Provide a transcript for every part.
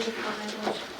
coisa que fazem hoje.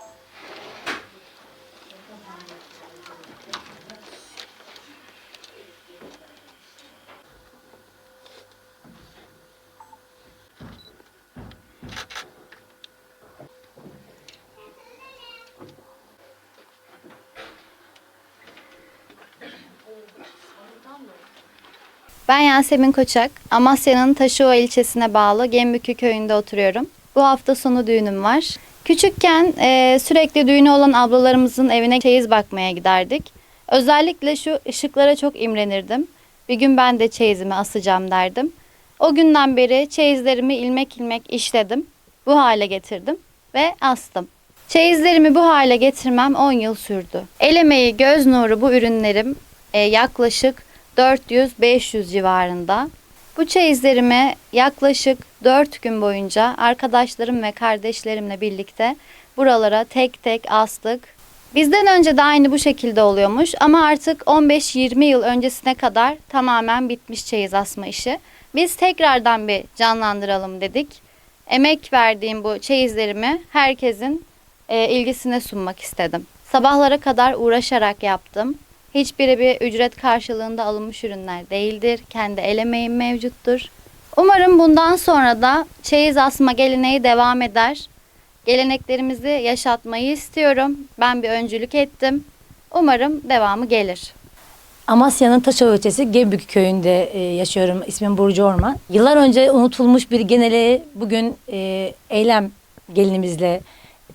Ben Yasemin Koçak. Amasya'nın Taşova ilçesine bağlı Gembükü köyünde oturuyorum. Bu hafta sonu düğünüm var. Küçükken e, sürekli düğünü olan ablalarımızın evine çeyiz bakmaya giderdik. Özellikle şu ışıklara çok imrenirdim. Bir gün ben de çeyizimi asacağım derdim. O günden beri çeyizlerimi ilmek ilmek işledim. Bu hale getirdim ve astım. Çeyizlerimi bu hale getirmem 10 yıl sürdü. El emeği, göz nuru bu ürünlerim e, yaklaşık 400-500 civarında. Bu çeyizlerimi yaklaşık 4 gün boyunca arkadaşlarım ve kardeşlerimle birlikte buralara tek tek astık. Bizden önce de aynı bu şekilde oluyormuş ama artık 15-20 yıl öncesine kadar tamamen bitmiş çeyiz asma işi. Biz tekrardan bir canlandıralım dedik. Emek verdiğim bu çeyizlerimi herkesin e, ilgisine sunmak istedim. Sabahlara kadar uğraşarak yaptım. Hiçbiri bir ücret karşılığında alınmış ürünler değildir. Kendi el mevcuttur. Umarım bundan sonra da çeyiz asma geleneği devam eder. Geleneklerimizi yaşatmayı istiyorum. Ben bir öncülük ettim. Umarım devamı gelir. Amasya'nın Taşova ilçesi Gebük köyünde e, yaşıyorum. İsmim Burcu Orman. Yıllar önce unutulmuş bir geneli bugün e, eylem gelinimizle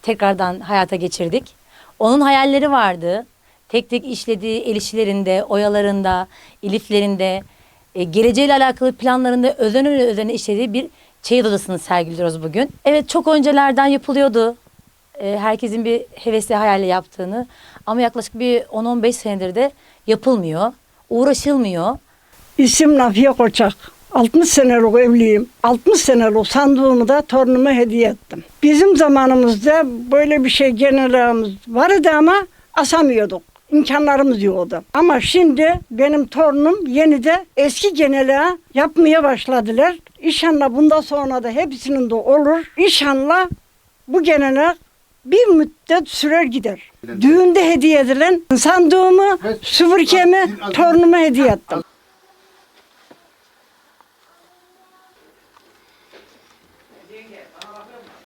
tekrardan hayata geçirdik. Onun hayalleri vardı. Tek tek işlediği el işlerinde, oyalarında, iliflerinde, e, geleceğiyle alakalı planlarında özen özen işlediği bir çeyiz odasını sergiliyoruz bugün. Evet çok öncelerden yapılıyordu. E, herkesin bir hevesli hayali yaptığını ama yaklaşık bir 10-15 senedir de yapılmıyor, uğraşılmıyor. İsim Nafiye Koçak. 60 senelik evliyim. 60 senelik sandığımı da torunuma hediye ettim. Bizim zamanımızda böyle bir şey genelimiz vardı ama asamıyorduk. İmkanlarımız yoktu. Ama şimdi benim torunum yeni de eski genele yapmaya başladılar. İnşallah bundan sonra da hepsinin de olur. İnşallah bu gelenek bir müddet sürer gider. Düğünde hediye edilen sandığımı, süpürgemi torunuma hediye ettim.